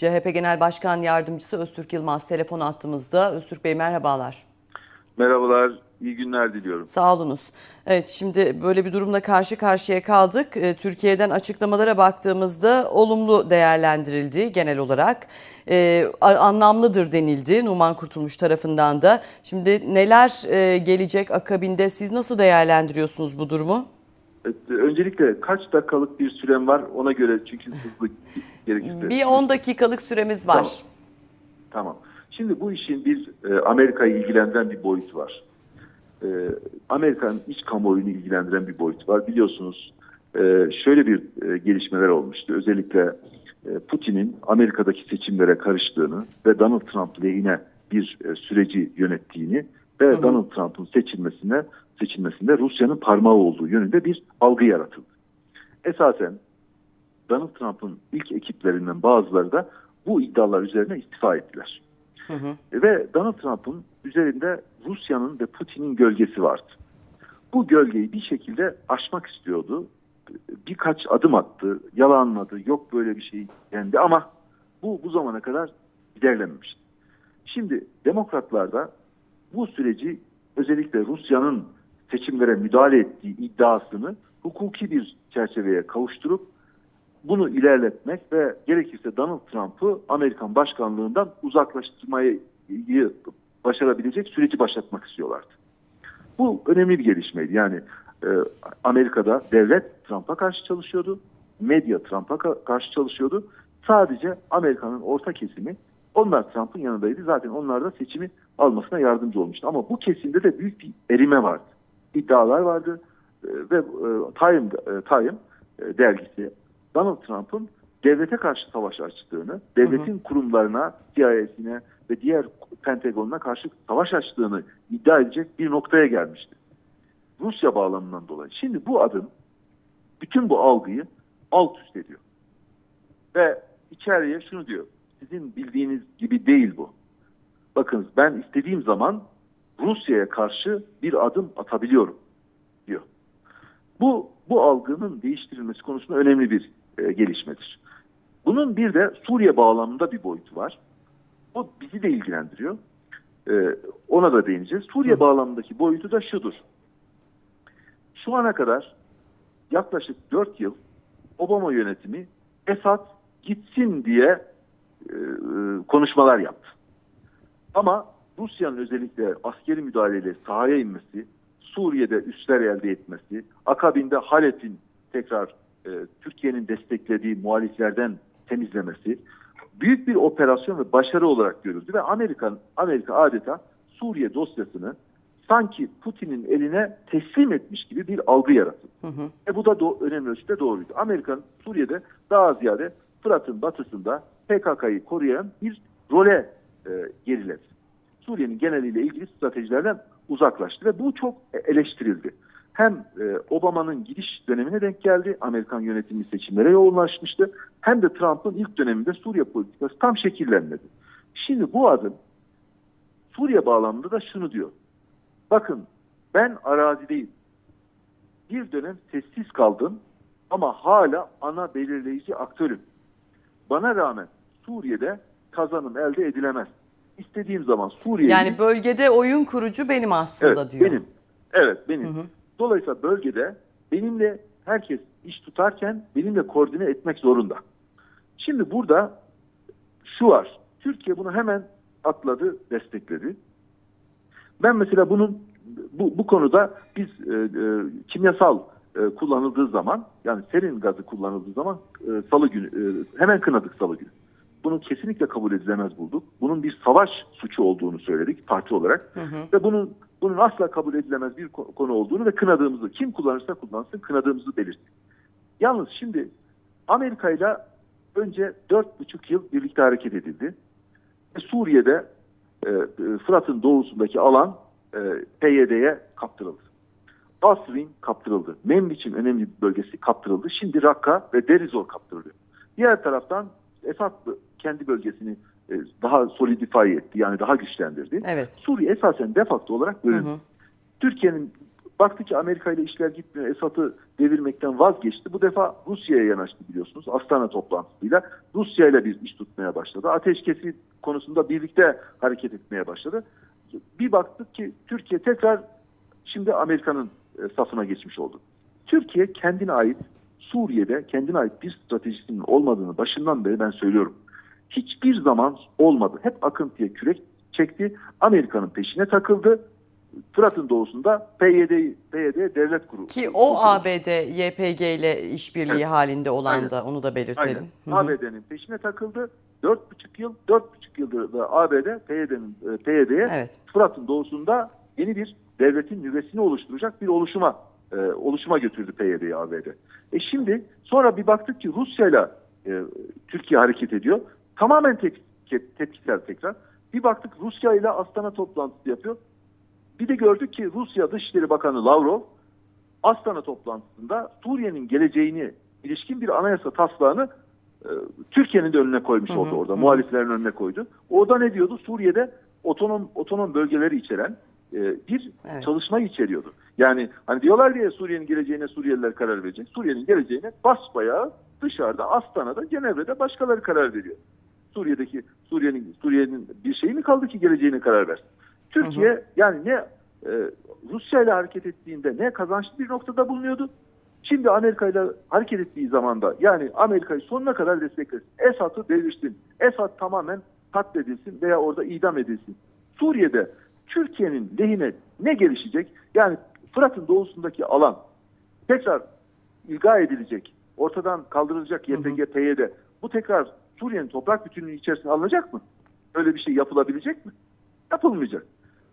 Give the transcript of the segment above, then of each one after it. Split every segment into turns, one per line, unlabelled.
CHP Genel Başkan Yardımcısı Öztürk Yılmaz telefon attığımızda. Öztürk Bey merhabalar.
Merhabalar, iyi günler diliyorum.
Sağ olunuz. Evet şimdi böyle bir durumla karşı karşıya kaldık. Ee, Türkiye'den açıklamalara baktığımızda olumlu değerlendirildi genel olarak. Ee, anlamlıdır denildi Numan Kurtulmuş tarafından da. Şimdi neler e, gelecek akabinde siz nasıl değerlendiriyorsunuz bu durumu?
Evet, Öncelikle kaç dakikalık bir sürem var ona göre çünkü hızlı gerekirse.
Bir 10 dakikalık süremiz var.
Tamam. Tamam. Şimdi bu işin bir e, Amerika'yı ilgilendiren bir boyutu var. E, Amerika'nın iç kamuoyunu ilgilendiren bir boyut var. Biliyorsunuz e, şöyle bir e, gelişmeler olmuştu. Özellikle e, Putin'in Amerika'daki seçimlere karıştığını ve Donald Trump lehine bir e, süreci yönettiğini ve Donald Trump'ın seçilmesine seçilmesinde Rusya'nın parmağı olduğu yönünde bir algı yaratıldı. Esasen Donald Trump'ın ilk ekiplerinden bazıları da bu iddialar üzerine istifa ettiler. Ve Donald Trump'ın üzerinde Rusya'nın ve Putin'in gölgesi vardı. Bu gölgeyi bir şekilde aşmak istiyordu. Birkaç adım attı, yalanladı, yok böyle bir şey dendi ama bu bu zamana kadar giderlememişti. Şimdi demokratlar da bu süreci özellikle Rusya'nın seçimlere müdahale ettiği iddiasını hukuki bir çerçeveye kavuşturup bunu ilerletmek ve gerekirse Donald Trump'ı Amerikan başkanlığından uzaklaştırmayı başarabilecek süreci başlatmak istiyorlardı. Bu önemli bir gelişmeydi. Yani e, Amerika'da devlet Trump'a karşı çalışıyordu, medya Trump'a ka- karşı çalışıyordu. Sadece Amerika'nın orta kesimi onlar Trump'ın yanındaydı. Zaten onlar da seçimi almasına yardımcı olmuştu. Ama bu kesimde de büyük bir erime vardı. İddialar vardı e, ve e, Time, e, Time e, dergisi Donald Trump'ın devlete karşı savaş açtığını, devletin kurumlarına, CIA'sine ve diğer Pentagon'una karşı savaş açtığını iddia edecek bir noktaya gelmişti. Rusya bağlamından dolayı. Şimdi bu adım bütün bu algıyı alt üst ediyor. Ve içeriye şunu diyor. Sizin bildiğiniz gibi değil bu. Bakınız ben istediğim zaman Rusya'ya karşı bir adım atabiliyorum diyor. Bu bu algının değiştirilmesi konusunda önemli bir e, gelişmedir. Bunun bir de Suriye bağlamında bir boyutu var. O bizi de ilgilendiriyor. E, ona da değineceğiz. Suriye bağlamındaki boyutu da şudur. Şu ana kadar yaklaşık 4 yıl Obama yönetimi Esad gitsin diye e, konuşmalar yaptı. Ama Rusya'nın özellikle askeri müdahaleyle sahaya inmesi, Suriye'de üsler elde etmesi, akabinde Halep'in tekrar e, Türkiye'nin desteklediği muhaliflerden temizlemesi büyük bir operasyon ve başarı olarak görüldü ve Amerika Amerika adeta Suriye dosyasını sanki Putin'in eline teslim etmiş gibi bir algı yaratıldı. E bu da do- önemli ölçüde doğruydu. Amerika Suriye'de daha ziyade Fırat'ın batısında PKK'yı koruyan bir role e, geriledi. Suriye'nin geneliyle ilgili stratejilerden uzaklaştı ve bu çok eleştirildi. Hem e, Obama'nın gidiş dönemine denk geldi, Amerikan yönetimi seçimlere yoğunlaşmıştı. Hem de Trump'ın ilk döneminde Suriye politikası tam şekillenmedi. Şimdi bu adım Suriye bağlamında da şunu diyor. Bakın ben arazideyim. Bir dönem sessiz kaldım ama hala ana belirleyici aktörüm. Bana rağmen Suriye'de kazanım elde edilemez. İstediğim zaman Suriye'yi...
Yani bölgede oyun kurucu benim aslında
evet,
diyor.
Benim. Evet benim. Dolayısıyla bölgede benimle herkes iş tutarken benimle koordine etmek zorunda. Şimdi burada şu var. Türkiye bunu hemen atladı, destekledi. Ben mesela bunun bu, bu konuda biz e, e, kimyasal e, kullanıldığı zaman yani serin gazı kullanıldığı zaman e, salı günü e, hemen kınadık salı günü. Bunu kesinlikle kabul edilemez bulduk. Bunun bir savaş suçu olduğunu söyledik parti olarak ve bunun bunun asla kabul edilemez bir ko- konu olduğunu ve kınadığımızı kim kullanırsa kullansın kınadığımızı belirttik. Yalnız şimdi Amerika ile önce dört buçuk yıl birlikte hareket edildi. Suriye'de e, e, Fırat'ın doğusundaki alan e, PYD'ye kaptırıldı. Asrin kaptırıldı. Membiç'in önemli bir bölgesi kaptırıldı. Şimdi Rakka ve Derizor kaptırılıyor. Diğer taraftan Esad kendi bölgesini e, daha solidify etti. Yani daha güçlendirdi.
Evet.
Suriye esasen defakto olarak bölündü. Türkiye'nin baktı ki Amerika ile işler gitmiyor. Esad'ı devirmekten vazgeçti. Bu defa Rusya'ya yanaştı biliyorsunuz. Astana toplantısıyla Rusya ile bir iş tutmaya başladı. Ateşkesi konusunda birlikte hareket etmeye başladı. Bir baktık ki Türkiye tekrar şimdi Amerika'nın e, safına geçmiş oldu. Türkiye kendine ait Suriye'de kendine ait bir stratejisinin olmadığını başından beri ben söylüyorum. Hiçbir zaman olmadı. Hep akıntıya kürek çekti. Amerika'nın peşine takıldı. Fırat'ın doğusunda PYD, PYD devlet kurulu.
Ki o ABD YPG ile işbirliği
Evet.
halinde olan
Aynen.
da onu da belirtelim.
ABD'nin peşine takıldı. Dört buçuk yıl, dört buçuk yıldır da ABD PYD'nin e, PYD'ye
Evet.
Fırat'ın doğusunda yeni bir devletin nüvesini oluşturacak bir oluşuma e, oluşuma götürdü PYD'yi ABD. E şimdi sonra bir baktık ki Rusya'yla e, Türkiye hareket ediyor. Tamamen tep tepkisel tekrar. Bir baktık Rusya ile Astana toplantısı yapıyor. Bir de gördük ki Rusya Dışişleri Bakanı Lavrov Astana toplantısında Suriye'nin geleceğini ilişkin bir anayasa taslağını e, Türkiye'nin de önüne koymuş oldu orada. Muhaliflerin önüne koydu. Orada ne diyordu? Suriye'de otonom otonom bölgeleri içeren e, bir
Evet.
çalışma içeriyordu. Yani hani diyorlar diye Suriye'nin geleceğine Suriyeliler karar verecek. Suriye'nin geleceğine basbayağı dışarıda Astana'da Cenevre'de başkaları karar veriyor. Suriye'deki Suriye'nin Suriye'nin bir şeyi mi kaldı ki geleceğine karar versin? Türkiye yani ne e, Rusya ile hareket ettiğinde ne kazançlı bir noktada bulunuyordu. Şimdi Amerika ile hareket ettiği zaman da yani Amerika'yı sonuna kadar desteklesin. Esad'ı devirsin. Esad tamamen katledilsin veya orada idam edilsin. Suriye'de Türkiye'nin lehine ne gelişecek? Yani Fırat'ın doğusundaki alan tekrar ilga edilecek, ortadan kaldırılacak YPG, PYD. Bu tekrar Suriye'nin toprak bütünlüğü içerisine alınacak mı? Öyle bir şey yapılabilecek mi? Yapılmayacak.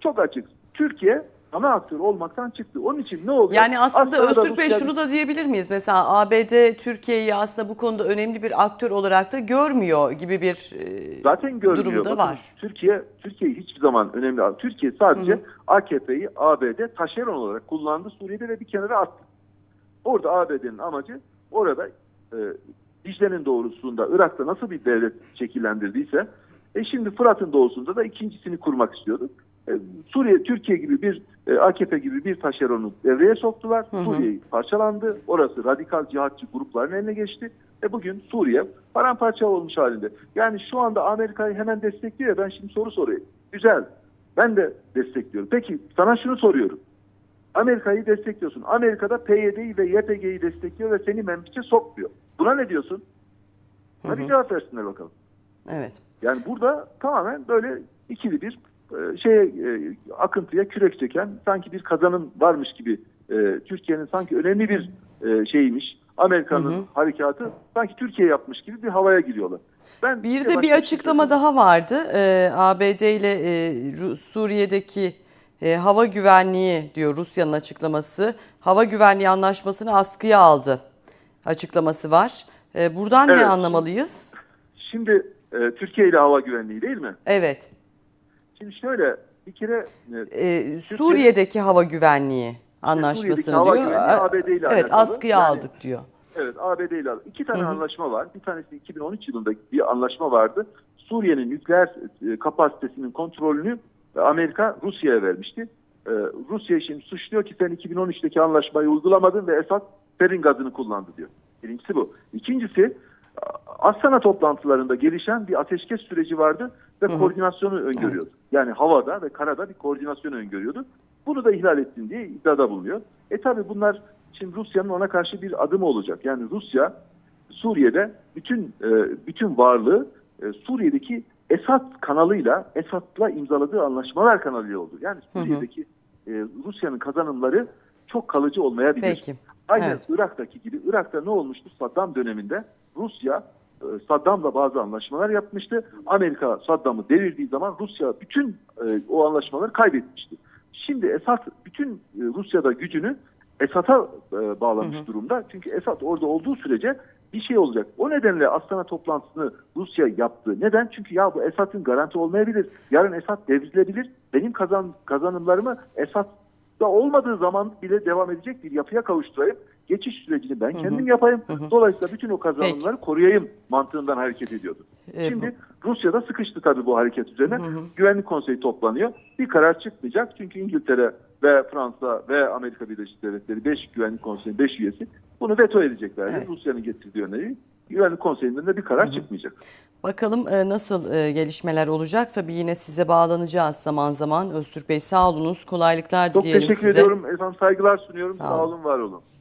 Çok açık. Türkiye ana aktör olmaktan çıktı. Onun için ne oldu?
Yani aslında
Aslında
Öztürk Bey
Rusya-
şunu da diyebilir miyiz? Mesela ABD Türkiye'yi aslında bu konuda önemli bir aktör olarak da görmüyor gibi bir e,
zaten görmüyor.
durumu da
Bakın,
var.
Türkiye Türkiye hiçbir zaman önemli. Türkiye sadece AKP'yi ABD taşeron olarak kullandı Suriye'de ve bir kenara attı. Orada ABD'nin amacı orada e, Dicle'nin doğrusunda Irak'ta nasıl bir devlet şekillendirdiyse e şimdi Fırat'ın doğusunda da ikincisini kurmak istiyordu. E, Suriye, Türkiye gibi bir e, AKP gibi bir taşeronu devreye soktular. Suriye parçalandı. Orası radikal cihatçı grupların eline geçti. Ve bugün Suriye paramparça olmuş halinde. Yani şu anda Amerika'yı hemen destekliyor. ya, Ben şimdi soru sorayım. Güzel. Ben de destekliyorum. Peki sana şunu soruyorum. Amerika'yı destekliyorsun. Amerika'da PYD'yi ve YPG'yi destekliyor ve seni memlekete sokmuyor. Buna ne diyorsun? Buna bir cevap versinler bakalım.
Evet.
Yani burada tamamen böyle ikili bir e, şeye e, akıntıya kürek çeken sanki bir kazanım varmış gibi e, Türkiye'nin sanki önemli bir e, şeymiş. Amerika'nın harekatı sanki Türkiye yapmış gibi bir havaya giriyorlar. Ben
Bir de bir açıklama daha vardı. Ee, ABD ile e, Ru- Suriye'deki e, hava güvenliği diyor Rusya'nın açıklaması. Hava güvenliği anlaşmasını askıya aldı açıklaması var. E, buradan ne
Evet.
anlamalıyız?
Şimdi e, Türkiye ile hava güvenliği değil mi?
Evet.
Şimdi şöyle bir kere e,
E, Suriye'deki hava güvenliği anlaşmasını
Suriye'deki hava
diyor.
güvenliği ABD ile
evet
alakalı.
askıya
Yani-
aldık diyor.
Evet ABD ile iki tane anlaşma var. Bir tanesi 2013 yılında bir anlaşma vardı. Suriye'nin nükleer e, kapasitesinin kontrolünü e, Amerika Rusya'ya vermişti. E, Rusya şimdi suçluyor ki sen 2013'teki anlaşmayı uygulamadın ve Esad serin gazını kullandı diyor. Birincisi bu. İkincisi Astana toplantılarında gelişen bir ateşkes süreci vardı ve koordinasyonu öngörüyordu. Yani havada ve karada bir koordinasyon öngörüyordu. Bunu da ihlal ettin diye iddiada bulunuyor. E tabi bunlar şimdi Rusya'nın ona karşı bir adımı olacak. Yani Rusya Suriye'de bütün e, bütün varlığı e, Suriye'deki Esad kanalıyla Esad'la imzaladığı anlaşmalar kanalıyla oldu. Yani Suriye'deki e, Rusya'nın kazanımları çok kalıcı olmayabilir.
Peki.
Aynen
Evet.
Irak'taki gibi. Irak'ta ne olmuştu? Saddam döneminde Rusya e, Saddam'la bazı anlaşmalar yapmıştı. Amerika Saddam'ı devirdiği zaman Rusya bütün e, o anlaşmaları kaybetmişti. Şimdi Esad bütün e, Rusya'da gücünü Esad'a bağlamış durumda. Çünkü Esad orada olduğu sürece bir şey olacak. O nedenle Astana toplantısını Rusya yaptı. Neden? Çünkü ya bu Esad'ın garanti olmayabilir. Yarın Esad devrilebilir. Benim kazan kazanımlarımı Esad da olmadığı zaman bile devam edecek bir yapıya kavuşturayım. Geçiş sürecini ben kendim yapayım. Dolayısıyla bütün o kazanımları koruyayım mantığından hareket ediyordu.
Evet.
Şimdi Rusya'da sıkıştı tabii bu hareket üzerine. Güvenlik Konseyi toplanıyor. Bir karar çıkmayacak çünkü İngiltere ve Fransa ve Amerika Birleşik Devletleri 5 Güvenlik Konseyi 5 üyesi bunu veto edeceklerdir.
Evet.
Rusya'nın getirdiği öneri Güvenlik Konseyi'nden de bir karar çıkmayacak.
Bakalım e, nasıl e, gelişmeler olacak. Tabii yine size bağlanacağız zaman zaman. Öztürk Bey sağ olunuz. Kolaylıklar
Çok
dileyelim
teşekkür
size.
ediyorum. Efendim saygılar sunuyorum.
Sağ
Sağ
olun.
olun, var olun.